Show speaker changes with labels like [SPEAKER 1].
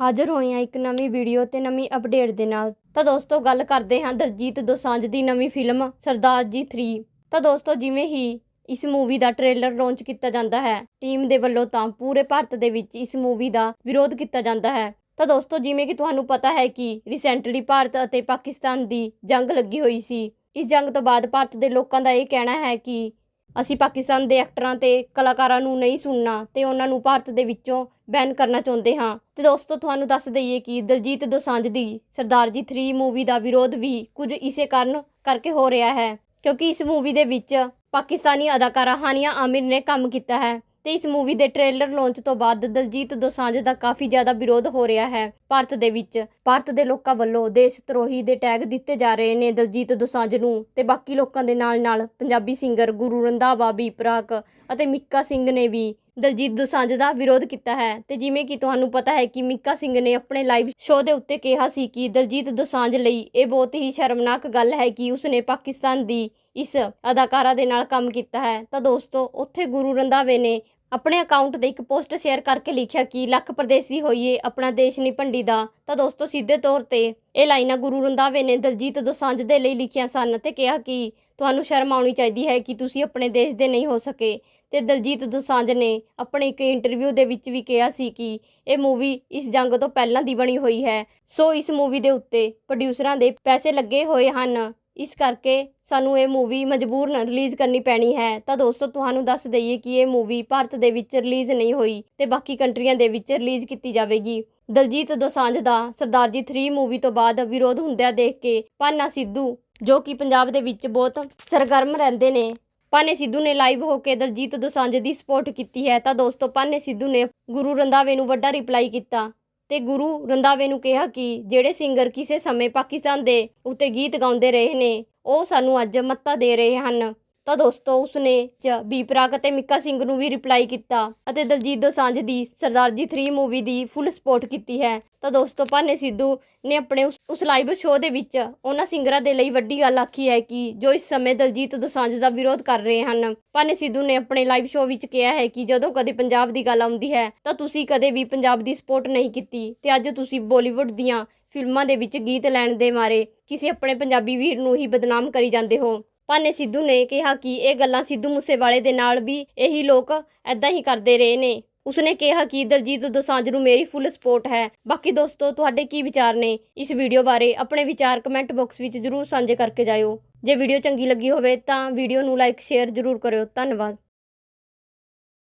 [SPEAKER 1] ਹਾਜ਼ਰ ਹੋਏ ਹਾਂ ਇੱਕ ਨਵੀਂ ਵੀਡੀਓ ਤੇ ਨਵੀਂ ਅਪਡੇਟ ਦੇ ਨਾਲ। ਤਾਂ ਦੋਸਤੋ, ਗੱਲ ਕਰਦੇ ਹਾਂ ਦਲਜੀਤ ਦੋਸਾਂਝ ਦੀ ਨਵੀਂ ਫਿਲਮ ਸਰਦਾਰ ਜੀ 3 ਤਾਂ ਦੋਸਤੋ, ਜਿਵੇਂ ਹੀ ਇਸ ਮੂਵੀ ਦਾ ਟ੍ਰੇਲਰ ਲਾਂਚ ਕੀਤਾ ਜਾਂਦਾ ਹੈ ਟੀਮ ਦੇ ਵੱਲੋਂ ਤਾਂ ਪੂਰੇ ਭਾਰਤ ਦੇ ਵਿੱਚ ਇਸ ਮੂਵੀ ਦਾ ਵਿਰੋਧ ਕੀਤਾ ਜਾਂਦਾ ਹੈ। ਤਾਂ ਦੋਸਤੋ, ਜਿਵੇਂ ਕਿ ਤੁਹਾਨੂੰ ਪਤਾ ਹੈ ਕਿ ਰੀਸੈਂਟਲੀ ਭਾਰਤ ਅਤੇ ਪਾਕਿਸਤਾਨ ਦੀ ਜੰਗ ਲੱਗੀ ਹੋਈ ਸੀ। ਇਸ ਜੰਗ ਤੋਂ ਬਾਅਦ ਭਾਰਤ ਦੇ ਲੋਕਾਂ ਦਾ ਇਹ ਕਹਿਣਾ ਹੈ ਕਿ ਅਸੀਂ ਪਾਕਿਸਤਾਨ ਦੇ ਐਕਟਰਾਂ ਤੇ ਕਲਾਕਾਰਾਂ ਨੂੰ ਨਹੀਂ ਸੁਣਨਾ ਤੇ ਉਹਨਾਂ ਨੂੰ ਭਾਰਤ ਦੇ ਵਿੱਚੋਂ ਬੈਨ ਕਰਨਾ ਚਾਹੁੰਦੇ ਹਾਂ। ਤੇ ਦੋਸਤੋ, ਤੁਹਾਨੂੰ ਦੱਸ ਦਈਏ ਕਿ ਦਲਜੀਤ ਦੋਸਾਂਝ ਦੀ ਸਰਦਾਰ ਜੀ 3 ਮੂਵੀ ਦਾ ਵਿਰੋਧ ਵੀ ਕੁਝ ਇਸੇ ਕਾਰਨ ਕਰਕੇ ਹੋ ਰਿਹਾ ਹੈ, ਕਿਉਂਕਿ ਇਸ ਮੂਵੀ ਦੇ ਵਿੱਚ ਪਾਕਿਸਤਾਨੀ ਅਦਾਕਾਰਾ ਹਾਨੀਆ ਆਮਿਰ ਨੇ ਕੰਮ ਕੀਤਾ ਹੈ। ਤੇ ਇਸ ਮੂਵੀ ਦੇ ਟ੍ਰੇਲਰ ਲਾਂਚ ਤੋਂ ਬਾਅਦ ਦਲਜੀਤ ਦੋਸਾਂਝ ਦਾ ਕਾਫੀ ਜ਼ਿਆਦਾ ਵਿਰੋਧ ਹੋ ਰਿਹਾ ਹੈ ਭਾਰਤ ਦੇ ਵਿੱਚ। ਭਾਰਤ ਦੇ ਲੋਕਾਂ ਵੱਲੋਂ ਦੇਸ਼ ਧਰੋਹੀ ਦੇ ਟੈਗ ਦਿੱਤੇ ਜਾ ਰਹੇ ਨੇ ਦਲਜੀਤ ਦੋਸਾਂਝ ਨੂੰ ਤੇ ਬਾਕੀ ਲੋਕਾਂ ਦੇ ਨਾਲ ਨਾਲ ਪੰਜਾਬੀ ਸਿੰਗਰ ਗੁਰੂ ਰੰਧਾਵਾ ਵੀ, ਪ੍ਰਾਕ ਅਤੇ ਮਿੱਕਾ ਸਿੰਘ ਨੇ ਵੀ। ਦਲਜੀਤ ਦੋਸਾਂਝ ਦਾ ਵਿਰੋਧ ਕੀਤਾ ਹੈ ਤੇ ਜਿਵੇਂ ਕਿ ਤੁਹਾਨੂੰ ਪਤਾ ਹੈ ਕਿ ਮਿੱਕਾ ਸਿੰਘ ਨੇ ਆਪਣੇ ਲਾਈਵ ਸ਼ੋਅ ਦੇ ਉੱਤੇ ਕਿਹਾ ਸੀ ਕਿ ਦਲਜੀਤ ਦੋਸਾਂਝ ਲਈ ਇਹ ਬਹੁਤ ਹੀ ਸ਼ਰਮਨਾਕ ਗੱਲ ਹੈ ਕਿ ਉਸਨੇ ਪਾਕਿਸਤਾਨ ਦੀ ਇਸ ਅਦਾਕਾਰਾ ਦੇ ਨਾਲ ਕੰਮ ਕੀਤਾ ਹੈ। ਤਾਂ ਦੋਸਤੋ, ਉੱਥੇ ਗੁਰੂ ਰੰਧਾਵੇ ਨੇ ਆਪਣੇ ਅਕਾਊਂਟ ਤੇ ਇੱਕ ਪੋਸਟ ਸ਼ੇਅਰ ਕਰਕੇ ਲਿਖਿਆ ਕਿ ਲੱਖ ਪਰਦੇਸੀ ਹੋਈਏ, ਆਪਣਾ ਦੇਸ਼ ਨਹੀਂ ਭੰਡੀ ਦਾ। ਤਾਂ ਦੋਸਤੋ, ਸਿੱਧੇ ਤੌਰ ਤੇ ਇਹ ਲਾਈਨਾਂ ਗੁਰੂ ਰੰਧਾਵੇ ਨੇ ਦਲਜੀਤ ਦੋਸਾਂਝ ਦੇ ਲਈ ਲਿਖੀਆਂ ਸਨ ਤੇ ਕਿਹਾ ਕਿ ਤੁਹਾਨੂੰ ਸ਼ਰਮ ਆਉਣੀ ਚਾਹੀਦੀ ਹੈ ਕਿ ਤੁਸੀਂ ਆਪਣੇ ਦੇਸ਼ ਦੇ ਨਹੀਂ ਹੋ ਸਕੇ। ਤੇ ਦਲਜੀਤ ਦੋਸਾਂਝ ਨੇ ਆਪਣੇ ਇੱਕ ਇੰਟਰਵਿਊ ਦੇ ਵਿੱਚ ਵੀ ਕਿਹਾ ਸੀ ਕਿ ਇਹ ਮੂਵੀ ਇਸ ਜੰਗ ਤੋਂ ਪਹਿਲਾਂ ਦੀ ਬਣੀ ਹੋਈ ਹੈ। ਸੋ ਇਸ ਮੂਵੀ ਦੇ ਉੱਤੇ ਪ੍ਰੋਡਿਊਸਰਾਂ ਦੇ ਪੈਸੇ ਲੱਗੇ ਹੋਏ ਹਨ। ਇਸ ਕਰਕੇ ਸਾਨੂੰ ਇਹ ਮੂਵੀ ਮਜਬੂਰਨ ਰਿਲੀਜ਼ ਕਰਨੀ ਪੈਣੀ ਹੈ। ਤਾਂ ਦੋਸਤੋ, ਤੁਹਾਨੂੰ ਦੱਸ ਦਈਏ ਕਿ ਇਹ ਮੂਵੀ ਭਾਰਤ ਦੇ ਵਿੱਚ ਰਿਲੀਜ਼ ਨਹੀਂ ਹੋਈ ਤੇ ਬਾਕੀ ਕੰਟਰੀਆਂ ਦੇ ਵਿੱਚ ਰਿਲੀਜ਼ ਕੀਤੀ ਜਾਵੇਗੀ। ਦਲਜੀਤ ਦੋਸਾਂਝ ਦਾ ਸਰਦਾਰ ਜੀ 3 ਮੂਵੀ ਤੋਂ ਬਾਅਦ ਵਿਰੋਧ ਹੁੰਦਿਆਂ ਦੇਖ ਕੇ ਪਾਨਾ ਸਿੱਧੂ, ਜੋ ਕਿ ਪੰਜਾਬ ਦੇ ਵਿੱਚ ਬਹੁਤ ਸਰਗਰਮ ਰਹਿੰਦੇ ਨੇ, ਪਾਨੇ ਸਿੱਧੂ ਨੇ ਲਾਈਵ ਹੋ ਕੇ ਦਲਜੀਤ ਦੋਸਾਂਝ ਦੀ ਸਪੋਰਟ ਕੀਤੀ ਹੈ। ਤਾਂ ਦੋਸਤੋ, ਪਾਨੇ ਸਿੱਧੂ ਨੇ ਗੁਰੂ ਰੰਧਾਵੇ ਨੂੰ ਵੱਡਾ ਰਿਪਲਾਈ ਕੀਤਾ। ਤੇ ਗੁਰੂ ਰੰਧਾਵੇ ਨੂੰ ਕਿਹਾ ਕਿ ਜਿਹੜੇ ਸਿੰਗਰ ਕਿਸੇ ਸਮੇਂ ਪਾਕਿਸਤਾਨ ਦੇ ਉੱਤੇ ਗੀਤ ਗਾਉਂਦੇ ਰਹੇ ਨੇ, ਉਹ ਸਾਨੂੰ ਅੱਜ ਮੱਤਾ ਦੇ ਰਹੇ ਹਨ। ਤਾਂ ਦੋਸਤੋ ਉਸਨੇ ਚ ਬੀ ਪ੍ਰਾਕ ਅਤੇ ਮਿੱਕਾ ਸਿੰਘ ਨੂੰ ਵੀ ਰਿਪਲਾਈ ਕੀਤਾ ਅਤੇ ਦਲਜੀਤ ਦੋਸਾਂਝ ਦੀ ਸਰਦਾਰ ਜੀ 3 ਮੂਵੀ ਦੀ ਫੁੱਲ ਸਪੋਰਟ ਕੀਤੀ ਹੈ। ਤਾਂ ਦੋਸਤੋ ਭਾਨੇ ਸਿੱਧੂ ਨੇ ਆਪਣੇ ਉਸ ਉਸ ਲਾਈਵ ਸ਼ੋਅ ਦੇ ਵਿੱਚ ਉਹਨਾਂ ਸਿੰਗਰਾਂ ਦੇ ਲਈ ਵੱਡੀ ਗੱਲ ਆਖੀ ਹੈ ਕਿ ਜੋ ਇਸ ਸਮੇਂ ਦਲਜੀਤ ਦੋਸਾਂਝ ਦਾ ਵਿਰੋਧ ਕਰ ਰਹੇ ਹਨ। ਭਾਨੇ ਸਿੱਧੂ ਨੇ ਆਪਣੇ ਲਾਈਵ ਸ਼ੋਅ ਵਿੱਚ ਕਿਹਾ ਹੈ ਕਿ ਜਦੋਂ ਕਦੇ ਪੰਜਾਬ ਦੀ ਗੱਲ ਆਉਂਦੀ ਹੈ ਤਾਂ ਤੁਸੀਂ ਕਦੇ ਵੀ ਪੰਜਾਬ ਦੀ ਸਪੋਰਟ ਨਹੀਂ ਕੀਤੀ ਤੇ ਅੱਜ ਤੁਸੀਂ ਬਾਲੀਵੁੱਡ ਦੀਆਂ ਫਿਲਮਾਂ ਦੇ ਵਿੱਚ ਗੀਤ ਲੈਣ ਦੇ ਮਾਰੇ। ਕਿਸੇ ਆਪਣੇ ਪੰਜਾਬੀ ਵੀਰ ਨੂੰ ਹੀ ਬਦਨਾਮ ਕਰੀ ਜਾਂਦੇ ਹੋ। ਭਾਨੇ ਸਿੱਧੂ ਨੇ ਕਿਹਾ ਕਿ ਇਹ ਗੱਲਾਂ ਸਿੱਧੂ ਮੂਸੇਵਾਲੇ ਦੇ ਨਾਲ ਵੀ ਇਹੀ ਲੋਕ ਐਦਾਂ ਹੀ ਕਰਦੇ ਰਹੇ ਨੇ। ਉਸਨੇ ਕਿਹਾ ਕਿ ਦਲਜੀਤ ਦੋਸਾਂਝ ਨੂੰ ਮੇਰੀ ਫੁੱਲ ਸਪੋਰਟ ਹੈ। ਬਾਕੀ ਦੋਸਤੋ, ਤੁਹਾਡੇ ਕੀ ਵਿਚਾਰ ਨੇ? ਇਸ ਵੀਡੀਓ ਬਾਰੇ ਆਪਣੇ ਵਿਚਾਰ ਕਮੈਂਟ ਬਾਕਸ ਵਿੱਚ ਜਰੂਰ ਸਾਂਝੇ ਕਰਕੇ ਜਾਇਓ। ਜੇ ਵੀਡੀਓ ਚੰਗੀ ਲੱਗੀ ਹੋਵੇ ਤਾਂ ਵੀਡੀਓ ਨੂੰ ਲਾਈਕ ਸ਼ੇਅਰ ਜਰੂਰ ਕਰਿਓ। ਧੰਨਵਾਦ।